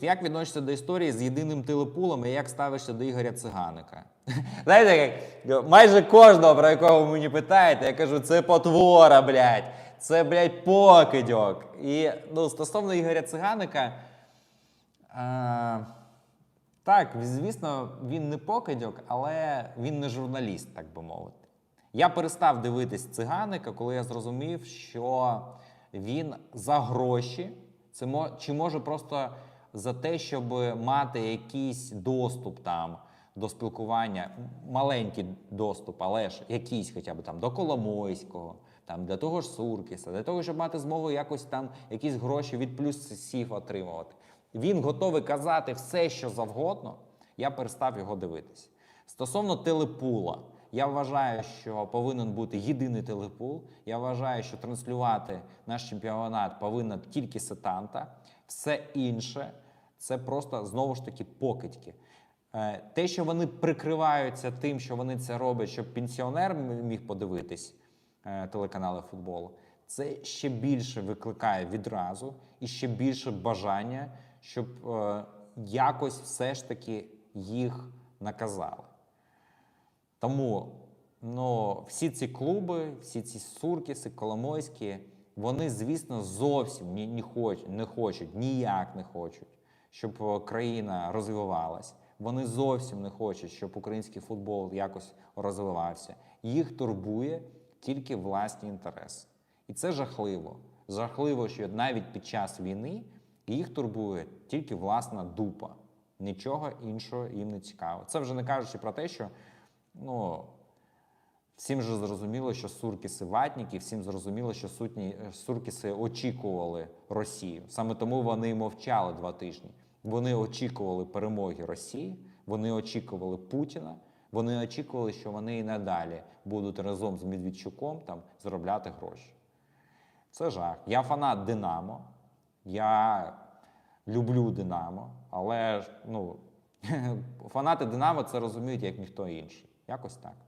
Як відносишся до історії з єдиним телепулом і як ставишся до Ігоря Циганика? Знаєте, як майже кожного, про якого ви мені питаєте, я кажу, це потвора, блядь, це, блядь, покидьок. І ну, стосовно Ігоря Циганика, а, так, звісно, він не покидьок, але він не журналіст, так би мовити. Я перестав дивитись циганика, коли я зрозумів, що він за гроші, це чи може просто за те, щоб мати якийсь доступ там до спілкування, маленький доступ, але ж якийсь хоча б там до Коломойського, там для того ж Суркіса, для того, щоб мати змогу якось там якісь гроші від плюсів отримувати. Він готовий казати все, що завгодно. Я перестав його дивитись. Стосовно телепула, я вважаю, що повинен бути єдиний телепул. Я вважаю, що транслювати наш чемпіонат повинна тільки сетанта. Все інше це просто знову ж таки покидьки. Е, Те, що вони прикриваються тим, що вони це роблять, щоб пенсіонер міг подивитись е, телеканали футболу, це ще більше викликає відразу і ще більше бажання, щоб е, якось все ж таки їх наказали. Тому ну, всі ці клуби, всі ці суркіси, коломойські, вони, звісно, зовсім ні, не, хочуть, не хочуть, ніяк не хочуть, щоб е, країна розвивалась. Вони зовсім не хочуть, щоб український футбол якось розвивався. Їх турбує тільки власні інтереси. І це жахливо. Жахливо, що навіть під час війни їх турбує тільки власна дупа. Нічого іншого їм не цікаво. Це вже не кажучи про те, що ну, всім же зрозуміло, що суркіси ватніки, всім зрозуміло, що сутні, е, суркіси очікували Росію. Саме тому вони мовчали два тижні. Вони очікували перемоги Росії, вони очікували Путіна, вони очікували, що вони і надалі будуть разом з Медведчуком там заробляти гроші. Це жах. Я фанат Динамо. Я люблю Динамо, але ну, фанати Динамо це розуміють як ніхто інший. Якось так.